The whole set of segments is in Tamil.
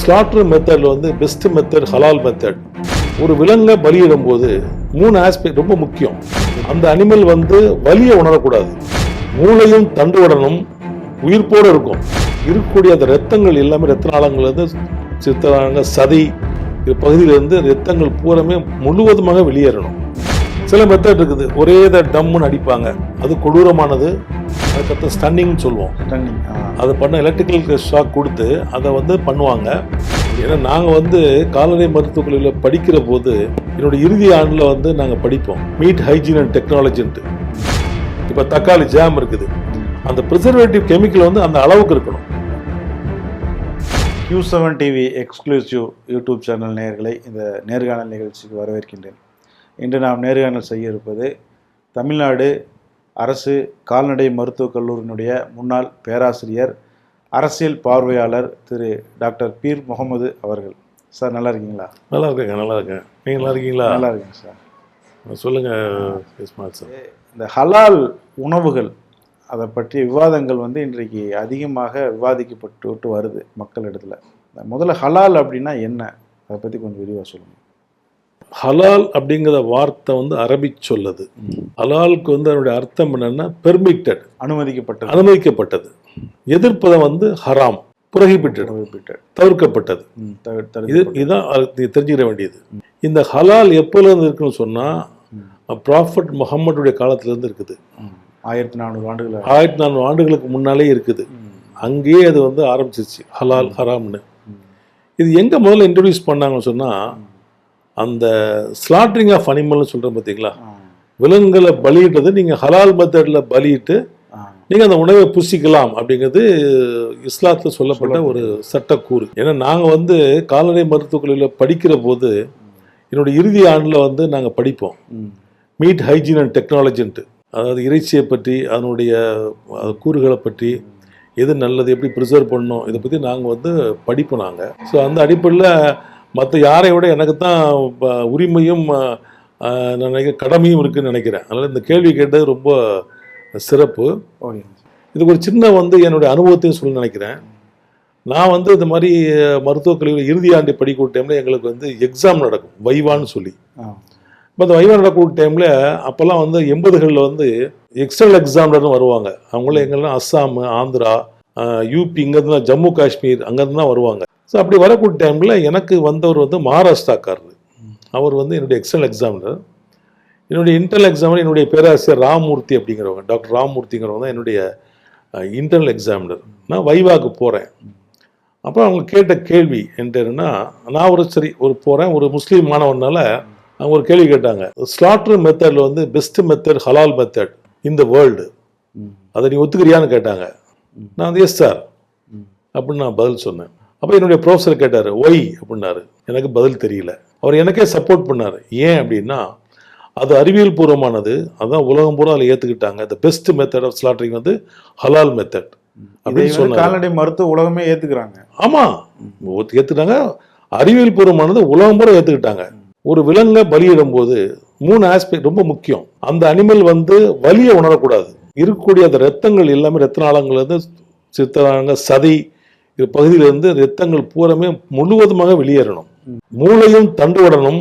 ஸ்லாட்டர் மெத்தடில் வந்து பெஸ்ட் மெத்தட் ஹலால் மெத்தட் ஒரு விலங்கை பலியிடும் போது மூணு ஆஸ்பெக்ட் ரொம்ப முக்கியம். அந்த அனிமல் வந்து வலியை உணரக்கூடாது. மூளையும் தண்டுவடனும் உயிர்ப்போடு இருக்கும். இருக்கக்கூடிய அந்த ரத்தங்கள் எல்லாமே ரத்த நாளங்கள்லேருந்து சித்தராங்க சதை பகுதியிலேருந்து ரத்தங்கள் பூரமே முழுவதுமாக வெளியேறணும். சில மெத்தட் இருக்குது. ஒரே இதை டம்முன்னு அடிப்பாங்க. அது கொடூரமானது. அதுக்கப்புறம் ஸ்டன்னிங்னு சொல்லுவோம். ரன்னிங் அதை பண்ண எலக்ட்ரிக்கல் ஷாக் கொடுத்து அதை வந்து பண்ணுவாங்க. ஏன்னா நாங்கள் வந்து கால்நடை மருத்துவக் கல்லூரியில் படிக்கிற போது என்னோட இறுதி ஆண்டில் வந்து நாங்கள் படிப்போம். மீட் ஹைஜீன் அண்ட் டெக்னாலஜின்ட்டு இப்போ தக்காளி ஜாம் இருக்குது. அந்த ப்ரிசர்வேட்டிவ் கெமிக்கல் வந்து அந்த அளவுக்கு இருக்கணும். Q seven TV exclusive YouTube channel நேயர்களை இந்த நேர்காணல் நிகழ்ச்சிக்கு வரவேற்கின்றேன். இன்று நாம் நேர்காணல் செய்ய இருப்பது தமிழ்நாடு அரசு கால்நடை மருத்துவக் கல்லூரியினுடைய முன்னாள் பேராசிரியர் அரசியல் பார்வையாளர் திரு டாக்டர் பீர் முகமது அவர்கள். சார் நல்லா இருக்கீங்களா? நல்லா இருக்கேங்க நல்லா இருக்கேன். நீங்கள் நல்லா இருக்கீங்களா? நல்லா இருக்கேங்க சார். சொல்லுங்க இஸ்மால் சார். இந்த ஹலால் உணவுகள் அதை பற்றிய விவாதங்கள் வந்து இன்றைக்கு அதிகமாக விவாதிக்கப்பட்டு வருது மக்களிடத்துல. முதல்ல ஹலால் அப்படின்னா என்ன? அதை பற்றி கொஞ்சம் விரிவாக சொல்லுங்கள் ஹலால் அப்படிங்கிற வார்த்தை வந்து அரபிக் சொல்லது. ஹலாலுக்கு வந்து அதனுடைய அர்த்தம் என்னன்னா பெர்மிட்டட் அனுமதிக்கப்பட்டது. அனுமதிக்கப்பட்டது. எதிர்ப்பதை வந்து ஹராம் புரகிபிட்டட் தவிர்க்கப்பட்டது. இது. இதுதான் அது நீ தெரிஞ்சுக்க வேண்டியது. இந்த ஹலால் எப்போல இருந்து இருக்குன்னு சொன்னா ப்ராஃபட் முகம்மதுடைய காலத்துல இருந்து இருக்குது. ஆயிரத்தி நானூறு ஆண்டுகள் ஆயிரத்தி நானூறு ஆண்டுகளுக்கு முன்னாலே இருக்குது. அங்கேயே அது வந்து ஆரம்பிச்சிருச்சு. ஹலால் ஹராம்னு. இது எங்க முதல்ல இன்ட்ரடியூஸ் பண்ணாங்கன்னு சொன்னா அந்த ஸ்லாட்ரிங் ஆஃப் அனிமல்னு சொல்றோம் பார்த்தீங்களா விலங்குகளை பலியிட்டது நீங்க ஹலால் மெத்தட்ல பலியிட்டு நீங்க அந்த உணவை புசிக்கலாம் அப்படிங்கிறது இஸ்லாத்துல சொல்லப்பட்ட ஒரு சட்டக்கூறு. ஏன்னா நாங்க வந்து கால்நடை மருத்துவக் கல்லூரியில் படிக்கிற போது என்னோட இறுதி ஆண்டுல வந்து நாங்க படிப்போம். மீட் ஹைஜீன் அண்ட் டெக்னாலஜின்ட்டு அதாவது இறைச்சியை பற்றி அதனுடைய கூறுகளை பற்றி எது நல்லது எப்படி ப்ரிசர்வ் பண்ணணும் இதை பற்றி நாங்கள் வந்து படிப்போம் நாங்கள் ஸோ அந்த அடிப்படையில் மற்ற யாரை விட எனக்கு தான் உரிமையும் நான் நினைக்கிறேன் கடமையும் இருக்குன்னு நினைக்கிறேன். அதனால் இந்த கேள்வி கேட்டது ரொம்ப சிறப்பு. இதுக்கு ஒரு சின்ன வந்து என்னுடைய அனுபவத்தையும் சொல்ல நினைக்கிறேன். நான் வந்து இந்த மாதிரி மருத்துவக் கல்லூரியில் இறுதி ஆண்டு படிக்கிற டைமில் எங்களுக்கு வந்து எக்ஸாம் நடக்கும். வைவான்னு சொல்லி. இப்போ அந்த வைவா நடக்கூடிய டைமில் அப்போல்லாம் வந்து எண்பதுகளில் வந்து எக்ஸ்டர்னல் எக்ஸாம்லர்னு வருவாங்க. அவங்களும் எங்கெல்லாம் அஸ்ஸாம் ஆந்திரா யூபி இங்கேருந்து தான் ஜம்மு காஷ்மீர் அங்கேருந்து தான் வருவாங்க. ஸோ அப்படி வரக்கூடிய டைமில் எனக்கு வந்தவர் வந்து மகாராஷ்டிராக்காரர் அவர் வந்து என்னுடைய எக்ஸ்டர்னல் எக்ஸாமினர் என்னுடைய இன்டர்னல் எக்ஸாமினர் என்னுடைய பேராசிரியர் ராமூர்த்தி அப்படிங்கிறவங்க டாக்டர் ராமூர்த்திங்கிறவங்க தான் என்னுடைய இன்டர்னல் எக்ஸாமினர் நான் வைவாக்கு போகிறேன் அப்போ அவங்க கேட்ட கேள்வி என்னன்னா நான் ஒரு சரி ஒரு போகிறேன் ஒரு முஸ்லீம் மாணவனால அவங்க ஒரு கேள்வி கேட்டாங்க. ஸ்லாட்டர் மெத்தடில் வந்து பெஸ்ட் மெத்தட் ஹலால் மெத்தட் இந்த வேர்ல்டு. அதை நீ ஒத்துக்கிறியான்னு கேட்டாங்க. நான் வந்து எஸ் சார். அப்படின்னு நான் பதில் சொன்னேன். அப்போ என்னுடைய ப்ரொஃபஸர் கேட்டார் ஒய் அப்படின்னாரு. எனக்கு பதில் தெரியல. அவர் எனக்கே சப்போர்ட் பண்ணார். ஏன் அப்படின்னா அது அறிவியல் பூர்வமானது. அதான் உலகம் பூரா அதில் ஏற்றுக்கிட்டாங்க the best method of slaughtering வந்து ஹலால் மெத்தட் அப்படின்னு சொன்னாரு. கால்நடை மருத்துவ உலகமே ஏத்துக்கிறாங்க. ஆமா. ஒத்து- ஏத்துக்கிட்டாங்க. அறிவியல் பூர்வமானது உலகம் பூரா ஏத்துக்கிட்டாங்க. ஒரு விலங்கை பலியிடும் போது மூணு ஆஸ்பெக்ட் ரொம்ப முக்கியம். அந்த அனிமல் வந்து வலியை உணரக்கூடாது. இருக்கக்கூடிய அந்த ரத்தங்கள் எல்லாமே ரத்த நாளங்கள்ல சித்தராங்க சதை இது பகுதியிலிருந்து ரத்தங்கள் பூரமே முழுவதுமாக வெளியேறணும். மூளையும் தண்டுவடனும்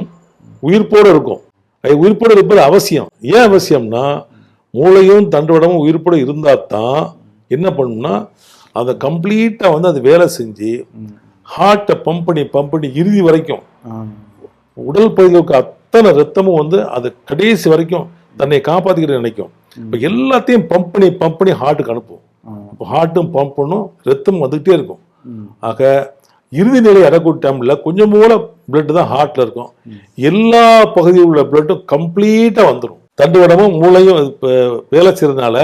உயிர்ப்போடு இருக்கும். அது உயிர்ப்போடு இருப்பது அவசியம். ஏன் அவசியம்னா மூளையும் தண்டுவடமும் உயிர்ப்போடு இருந்தால் தான் என்ன பண்ணும்னா அதை கம்ப்ளீட்டாக வந்து அது வேலை செஞ்சு ஹார்ட்டை பம்ப் பண்ணி பம்ப் பண்ணி இறுதி வரைக்கும் உடல் பகுதிகளுக்கு அத்தனை ரத்தமும் வந்து அது கடைசி வரைக்கும் தன்னை காப்பாற்றிக்கிட்டு நினைக்கும். இப்போ எல்லாத்தையும் பம்ப் பண்ணி பம்ப் பண்ணி ஹார்ட்டுக்கு அனுப்பும். இப்போ ஹார்ட்டும் பம்ப் பண்ணும் ரத்தம் வந்துகிட்டே இருக்கும். ஆக இறுதி நிலை அடக்கூடிய டைமில் கொஞ்சம் போல பிளட் தான் ஹார்ட்ல இருக்கும். எல்லா பகுதியில் உள்ள பிளட்டும் கம்ப்ளீட்டாக வந்துடும் தண்டுவடமும் மூளையும் வேலை செய்யறதுனால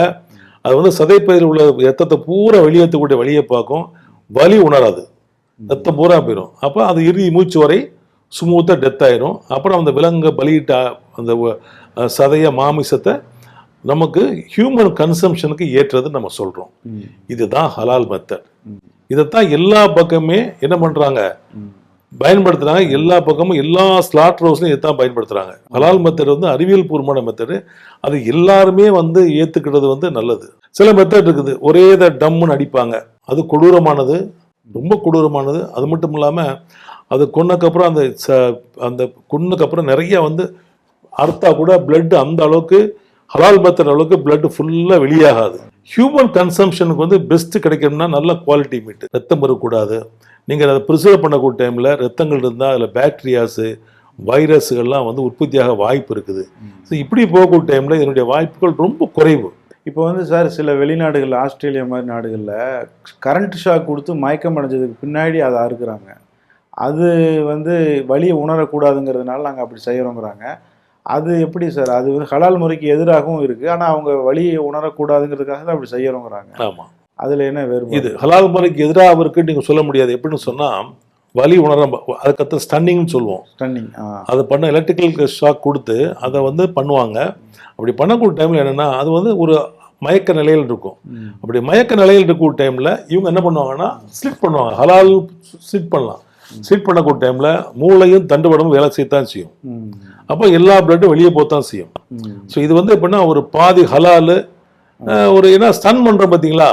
அது வந்து சதைப்பகுதியில் உள்ள ரத்தத்தை பூரா வெளியேற்றக்கூடிய வழியை பார்க்கும். வலி உணராது. ரத்தம் பூரா போயிடும் அப்போ அது இறுதி மூச்சு வரை ஸ்மூத்தாக டெத் ஆயிரும். அப்புறம் அந்த விலங்கை பலியிட்ட அந்த சதைய மாமிசத்தை நமக்கு ஹியூமன் கன்சம்ஷனுக்கு ஏற்றது நம்ம சொல்கிறோம். இதுதான் ஹலால் மெத்தட். இதைத்தான் எல்லா பக்கமே என்ன பண்றாங்க? ம். பயன்படுத்துறாங்க. எல்லா பக்கமும் எல்லா ஸ்லாட் ஹவுஸ்லையும் இதைத்தான் பயன்படுத்துறாங்க. ஹலால் மெத்தட் வந்து அறிவியல் பூர்வமான மெத்தடு அது எல்லாருமே வந்து ஏத்துக்கிறது வந்து நல்லது. சில மெத்தட் இருக்குது. ஒரே இதை டம்முன்னு அடிப்பாங்க. அது கொடூரமானது. ரொம்ப கொடூரமானது. அது மட்டும் இல்லாமல் அது கொன்னக்கப்புறம் அந்த ச அந்த கொன்னக்கப்புறம் நிறைய வந்து அறுத்தா கூட blood அந்த அளவுக்கு ஹலால் பத்துற அளவுக்கு பிளட் ஃபுல்லாக வெளியாகாது. ஹியூமன் கன்சம்ஷனுக்கு வந்து பெஸ்ட் கிடைக்கணும்னா நல்ல குவாலிட்டி மீட் ரத்தம் வரக்கூடாது. நீங்கள் அதை ப்ரிசர்வ் பண்ணக்கூடிய டைமில் ரத்தங்கள் இருந்தால் அதில் பாக்டீரியாஸு வைரஸுகள்லாம் வந்து உற்பத்தியாக வாய்ப்பு இருக்குது. ஸோ இப்படி போகக்கூடிய டைமில் இதனுடைய வாய்ப்புகள் ரொம்ப குறைவு. இப்போ வந்து சார் சில வெளிநாடுகள் ஆஸ்திரேலியா மாதிரி நாடுகளில் கரண்ட் ஷாக் கொடுத்து மயக்கம் அடைஞ்சதுக்கு பின்னாடி அதை அறுக்கிறாங்க. அது வந்து வழியை உணரக்கூடாதுங்கிறதுனால நாங்கள் அப்படி செய்கிறோங்கிறாங்க அது எப்படி சார்? அது வந்து ஹலால் முறைக்கு எதிராகவும் இருக்குது ஆனால் அவங்க வலியை உணரக்கூடாதுங்கிறதுக்காக தான் அப்படி செய்கிறோங்கிறாங்க ஆமாம் அதில் என்ன வேறு இது ஹலால் முறைக்கு எதிராக இருக்கு நீங்கள் சொல்ல முடியாது. எப்படின்னு சொன்னால் வலி உணர அதுக்கத்த ஸ்டன்னிங்னு சொல்லுவோம். ஸ்டன்னிங் அதை பண்ண எலக்ட்ரிக்கல் ஷாக் கொடுத்து அதை வந்து பண்ணுவாங்க. அப்படி பண்ணக்கூடிய டைமில் என்னென்னா அது வந்து ஒரு மயக்க நிலையில் இருக்கும். அப்படி மயக்க நிலையில் இருக்கக்கூடிய டைமில் இவங்க என்ன பண்ணுவாங்கன்னா ஸ்லிட் பண்ணுவாங்க. ஹலால் ஸ்லிட் பண்ணலாம். ஸ்லிட் பண்ணக்கூடிய டைமில் மூளையும் தண்டுவடமும் வேலை செய்யத்தான் செய்யும். அப்போ எல்லா பிளட்டும் வெளியே போத்தான் செய்யும். ஸோ இது வந்து எப்படின்னா ஒரு பாதி ஹலாலு ஒரு ஏன்னா ஸ்டன் பண்ணுறோம் பார்த்தீங்களா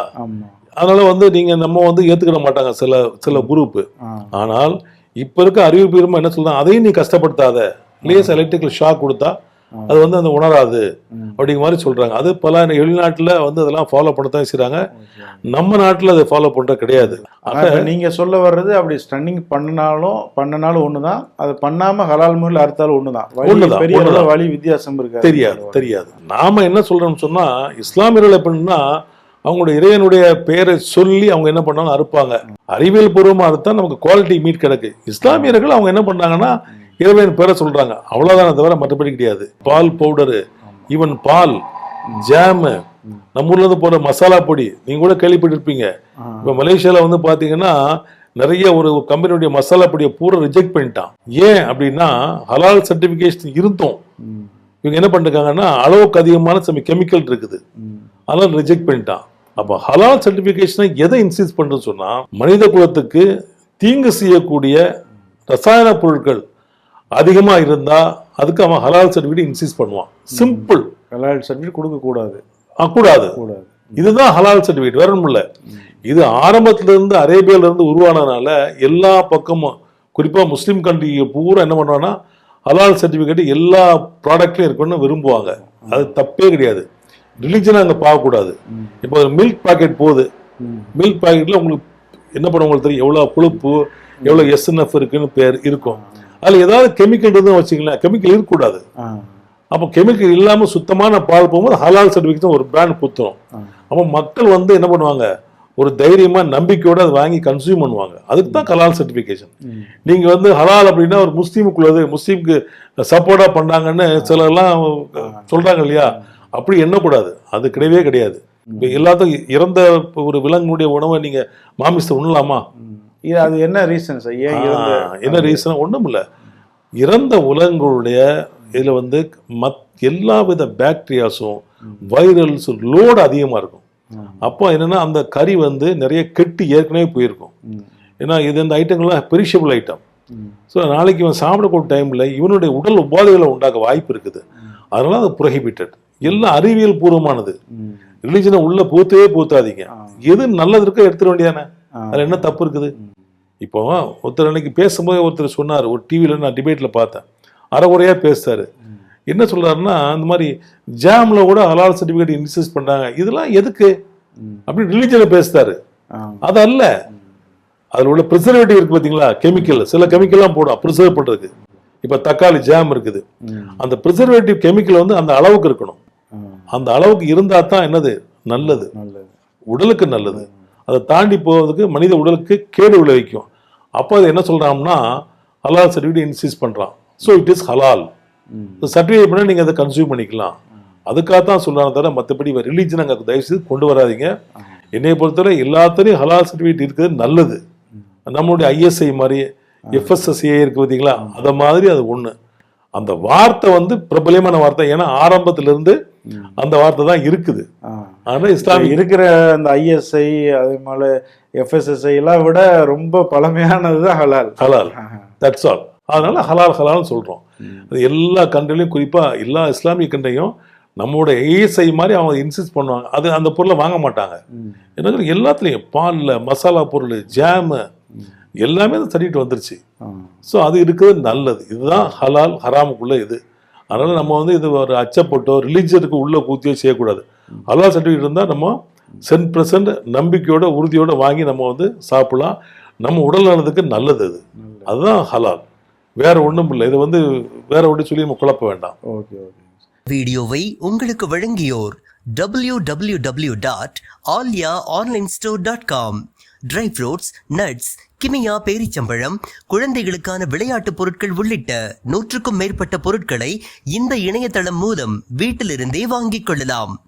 அதனால வந்து நீங்கள் நம்ம வந்து ஏற்றுக்கிட மாட்டாங்க சில சில குரூப்பு ஆனால் இப்போ இருக்க அறிவிப்பீரமாக என்ன சொல்றாங்க அதையும் நீ கஷ்டப்படுத்தாத. லேஸ் எலக்ட்ரிக்கல் ஷாக் கொடுத்தா அது வந்து அந்த உணராது. அப்படிங்கிற மாதிரி சொல்றாங்க. அது பல வெளிநாட்டில் வந்து அதெல்லாம் ஃபாலோ பண்ணத்தான் செய்றாங்க. ஓகே. நம்ம நாட்டில் அதை ஃபாலோ பண்ற கிடையாது. நீங்க சொல்ல வர்றது அப்படி ஸ்டன்னிங் பண்ணனாலும் பண்ணனாலும் ஒண்ணுதான். அது பண்ணாம ஹலால் முறையில் அறுத்தாலும் ஒண்ணுதான். பெரிய. வலி வித்தியாசம் இருக்காது. தெரியாது தெரியாது. நாம என்ன சொல்றோம்னு சொன்னா இஸ்லாமியர்கள் எப்படின்னா அவங்களுடைய இறைவனுடைய பெயரை சொல்லி அவங்க என்ன பண்ணாலும் அறுப்பாங்க. அறிவியல் பூர்வமா அறுத்தா நமக்கு குவாலிட்டி மீட் கிடக்கு. இஸ்லாமியர்கள் அவங்க என்ன பண்ணாங்கன்னா இறைவன் பேரை சொல்றாங்க. அவ்வளவுதானே தவிர மற்றபடி கிடையாது. பால் பவுடரு ஈவன் பால் ஜாமு நம்ம ஊர்ல இருந்து போற மசாலா பொடி நீங்க கூட கேள்விப்பட்டிருப்பீங்க. இப்ப மலேசியால வந்து பாத்தீங்கன்னா நிறைய ஒரு கம்பெனியுடைய மசாலா பொடியை பூரா ரிஜெக்ட் பண்ணிட்டான். ஏன் அப்படின்னா ஹலால் சர்டிபிகேஷன் இருந்தோம். இவங்க என்ன பண்ணிருக்காங்கன்னா அளவுக்கு அதிகமான சில கெமிக்கல் இருக்குது. ம். அதெல்லாம் ரிஜெக்ட் பண்ணிட்டான். அப்போ ஹலால் சர்டிஃபிகேஷனை எதை இன்சிஸ் பண்ணுறது சொன்னா மனித குலத்துக்கு தீங்கு செய்யக்கூடிய ரசாயன பொருட்கள் அதிகமா இருந்தா அதுக்கு அவன் ஹலால் சர்டிஃபிகேட் இன்சிஸ் பண்ணுவான். சிம்பிள் ஹலால் சர்டிஃபிகேட் கொடுக்க கூடாது. கூடாது. இதுதான் ஹலால் சர்டிஃபிகேட் வேற ஒண்ணும் இல்ல இது ஆரம்பத்துல இருந்து அரேபியால இருந்து உருவானதுனால எல்லா பக்கமும் குறிப்பா முஸ்லீம் கண்ட்ரி பூரா என்ன பண்ணுவாங்கன்னா ஹலால் சர்டிஃபிகேட் எல்லா ப்ராடக்ட்லயும் இருக்கணும்னு விரும்புவாங்க. அது தப்பே கிடையாது. ரிலிஜனை அங்க பார்க்கக்கூடாது. இப்போ மில்க் பாக்கெட் போகுது. மில்க் பாக்கெட்ல உங்களுக்கு என்ன பண்ண உங்களுக்கு தெரியும். எவ்வளவு கொழுப்பு எவ்வளவு எஸ்என்எஃப் இருக்குன்னு பேர் இருக்கும். அதுல ஏதாவது கெமிக்கல் இருந்துன்னு வச்சுங்களேன் கெமிக்கல் இருக்கக்கூடாது. அப்போ கெமிக்கல் இல்லாம சுத்தமான பால் போகும்போது ஹலால் சர்டிஃபிகேட் ஒரு பிராண்ட் குத்துரும். அப்போ மக்கள் வந்து என்ன பண்ணுவாங்க? ஒரு தைரியமா நம்பிக்கையோட அதை வாங்கி கன்சியூம் பண்ணுவாங்க. அதுக்கு தான் ஹலால் சர்டிஃபிகேஷன் ம். நீங்க வந்து ஹலால் அப்படின்னா ஒரு முஸ்லீமுக்குள்ளது முஸ்லீமுக்கு சப்போர்ட்டா பண்ணாங்கன்னு சிலர்லாம் சொல்றாங்க இல்லையா? அப்படி எண்ணக்கூடாது. அது கிடையவே கிடையாது. இப்போ எல்லாத்துக்கும் இறந்த ஒரு விலங்குடைய உணவை நீங்க மாமிசத்தை உண்ணலாமா. இது அது என்ன ரீசன் சார் ஏன் என்ன ரீசன் ஒண்ணும் இல்ல இறந்த உலகங்களுடைய இதுல வந்து மத் எல்லா வித பாக்டீரியாஸும் வைரல்ஸ் லோடு அதிகமா இருக்கும். அப்போ என்னன்னா அந்த கறி வந்து நிறைய கெட்டு ஏற்கனவே போயிருக்கும். ஏன்னா இது இந்த ஐட்டங்கள்லாம் பெரிஷபிள் ஐட்டம். ஸோ நாளைக்கு இவன் சாப்பிடக்கூடிய டைமில் இவனுடைய உடல் உபாதைகளை உண்டாக்க வாய்ப்பு இருக்குது அதனால அது புரோஹிபிட்டட் எல்லாம் அறிவியல் பூர்வமானது. ரிலிஜனை உள்ள பூத்தவே பூத்தாதீங்க. எது நல்லது இருக்கோ எடுத்துட வேண்டியதானே. அதில் என்ன தப்பு இருக்குது. இப்போ ஒருத்தர் அன்னைக்கு பேசும்போது ஒருத்தர் சொன்னார். ஒரு டிவியில் நான் டிபேட்டில் பார்த்தேன். அரைகுறையா பேசுறாரு. என்ன சொல்றாருன்னா இந்த மாதிரி ஜாம்ல கூட ஹலால் சர்டிஃபிகேட் இன்சிஸ்ட் பண்றாங்க. இதெல்லாம் எதுக்கு. அப்படி ரிலிஜனை பேசுறாரு. அது அல்ல அதில் உள்ள ப்ரிசர்வேட்டிவ் இருக்கு பார்த்தீங்களா கெமிக்கல் சில கெமிக்கல்லாம் போடும். ப்ரிசர்வ் பண்றதுக்கு. இப்போ தக்காளி ஜாம் இருக்குது. அந்த ப்ரிசர்வேட்டிவ் கெமிக்கல் வந்து அந்த அளவுக்கு இருக்கணும். அந்த அளவுக்கு இருந்தா தான் என்னது? நல்லது. உடலுக்கு நல்லது. அதை தாண்டி போவதுக்கு மனித உடலுக்கு கேடு விளைவிக்கும். அப்போ அது என்ன சொல்றான்னா ஹலால் சர்டிஃபிகேட் இன்சிஸ் பண்றான். ஸோ இட் இஸ் ஹலால். சர்டிஃபிகேட் பண்ணால் நீங்கள் அதை கன்சியூம் பண்ணிக்கலாம். அதுக்காக தான் சொல்றாங்க தவிர மற்றபடி ரிலீஜன் அங்கே தயவு செய்து கொண்டு வராதீங்க. என்னைய பொறுத்தவரை எல்லாத்துலேயும் ஹலால் சர்டிஃபிகேட் இருக்கிறது நல்லது. நம்மளுடைய ஐஎஸ்ஐ மாதிரி எஃப்எஸ்எஸ்ஏ இருக்கு பார்த்தீங்களா? அதை மாதிரி அது ஒன்று அந்த வார்த்தை வந்து பிரபலியமான வார்த்தை. ஏன்னா ஆரம்பத்துல இருந்து அந்த வார்த்தை தான் இருக்குது. ஆ. ஆனால் இஸ்லாமிய இருக்கிற அந்த ஐஎஸ்ஐ அதே மாதிரி எஃப்எஸ்எஸ்ஐ எல்லாம் விட ரொம்ப பழமையானது தான் ஹலால். ஹலால். தட்ஸ் ஆல் அதனால ஹலால் ஹலால்னு சொல்றோம். அது எல்லா கண்ட்ரிலையும் குறிப்பா எல்லா இஸ்லாமிய கண்ட்ரையும் நம்மளோட ஏஎஸ்ஐ மாதிரி அவங்க இன்சிஸ்ட் பண்ணுவாங்க. அது அந்த பொருளை வாங்க மாட்டாங்க. என்ன எல்லாத்துலேயும் பாலில் மசாலா பொருள் ஜாமு எல்லாமே அது தட்டிட்டு வந்துருச்சு. ஸோ அது இருக்கிறது நல்லது. இதுதான் ஹலால் ஹராமுக்குள்ள இது. அதனால நம்ம வந்து இது ஒரு அச்சப்பட்டோ ரிலீஜனுக்கு உள்ள கூத்தியோ செய்யக்கூடாது. ஹலால் சர்டிஃபிகேட் இருந்தால் நம்ம சென்ட் பர்சன்ட் நம்பிக்கையோட உறுதியோட வாங்கி நம்ம வந்து சாப்பிடலாம். நம்ம உடல் நலத்துக்கு நல்லது அது. அதுதான் ஹலால். வேற ஒன்றும் இல்லை. இது வந்து வேற ஒன்று சொல்லி நம்ம குழப்ப வேண்டாம். Okay okay. வீடியோவை உங்களுக்கு வழங்கியோர் www.alyaonlinestore.com dot Alya online store dot com dry fruits nuts Kimia பேரிச்சம்பழம் குழந்தைகளுக்கான விளையாட்டுப் பொருட்கள் உள்ளிட்ட நூற்றுக்கும் மேற்பட்ட பொருட்களை இந்த இணையதளம் மூலம் வீட்டிலிருந்தே வாங்கிக் கொள்ளலாம்.